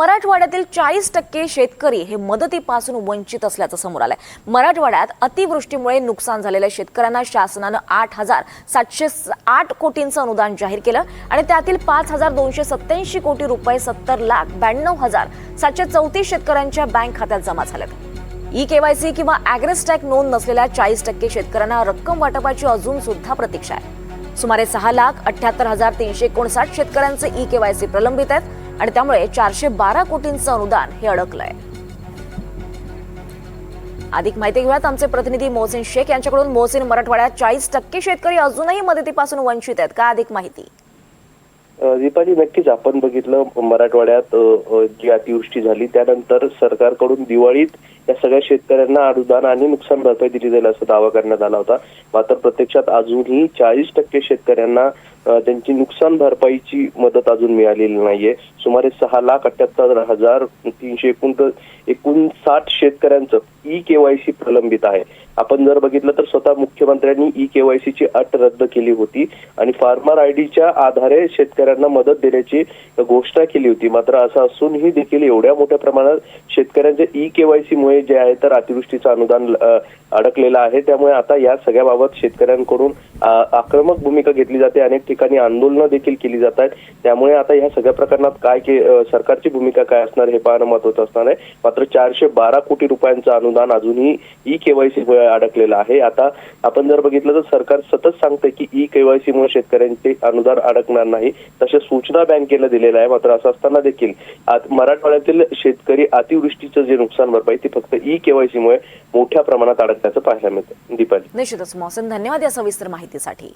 मराठवाड्यातील चाळीस टक्के शेतकरी हे मदतीपासून वंचित असल्याचं समोर आलंय. मराठवाड्यात अतिवृष्टीमुळे नुकसान झालेल्या शेतकऱ्यांना शासनानं आठ हजार सातशे आठ कोटींचं अनुदान जाहीर केलं आणि त्यातील पाच हजार दोनशे सत्याऐंशी कोटी रुपये सत्तर लाख ब्याण्णव हजार सातशे चौतीस शेतकऱ्यांच्या बँक खात्यात जमा झाल्यात ई केवायसी किंवा अॅग्रेस्टॅक नोंद नसलेल्या चाळीस टक्के शेतकऱ्यांना रक्कम वाटपाची अजून सुद्धा प्रतीक्षा आहे. सुमारे सहा लाख अठ्याहत्तर हजार तीनशे एकोणसाठ शेतकऱ्यांचे ई केवायसी प्रलंबित आहेत. आणि त्यामुळे चारशे बारा कोटींचं अनुदान हे अडकलंय. अधिक माहिती घेऊयात. आमचे प्रतिनिधी मोहसिन शेख यांच्याकडून. मोहसिन मराठवाड्यात चाळीस टक्के शेतकरी अजूनही मदतीपासून वंचित आहेत. का अधिक माहिती? दीपाजी दीपाली नक्कीच आपण बघितलं मराठवाड्यात जी अतिवृष्टी झाली त्यानंतर सरकारकडून दिवाळीत या सगळ्या शेतकऱ्यांना अनुदान आणि नुकसान भरपाई दिली जाईल असा दावा करण्यात आला होता. मात्र प्रत्यक्षात अजूनही चाळीस टक्के शेतकऱ्यांना त्यांची नुकसान भरपाईची मदत अजून मिळालेली नाहीये. सुमारे सहा लाख अठ्याहत्तर हजार तीनशे एकूण एकोणसाठ शेतकऱ्यांचं ई केवायसी प्रलंबित आहे. आपण जर बघितलं तर स्वतः मुख्यमंत्र्यांनी ई केवायसीची अट रद्द केली होती आणि फार्मर आयडीच्या आधारे शेतकऱ्यांना मदत देण्याची घोषणा केली होती. मात्र असं असूनही देखील एवढ्या मोठ्या प्रमाणात शेतकऱ्यांच्या ई केवायसी मुळे जे आहे तर अतिवृष्टीचं अनुदान अडकलेलं आहे. त्यामुळे आता या सगळ्या बाबत शेतकऱ्यांकडून आक्रमक भूमिका घेतली जाते. अनेक ठिकाणी आंदोलनं देखील केली जात आहेत. त्यामुळे आता या सगळ्या प्रकरणात काय के- सरकारची भूमिका काय असणार हे पाहणं महत्वाचं असणार आहे. मात्र चारशे बारा कोटी रुपयांचं अनुदान अजूनही ई केवायसी मुळे अडकलेलं आहे आता आपण जर बघितलं तर सरकार सतत सांगतंय की ई केवायसी मुळे शेतकऱ्यांचे अनुदान अडकणार नाही. तशा सूचना बँकेला दिलेल्या आहे. मात्र असं असताना देखील मराठवाड्यातील शेतकरी अतिवृष्टीचं जे नुकसान भरपाई ती फक्त ई केवायसी मुळे मोठ्या प्रमाणात अडकण्याचं पाहायला मिळतं. दीपाली. निश्चितच मोहसिन धन्यवाद या सविस्तर माहितीसाठी.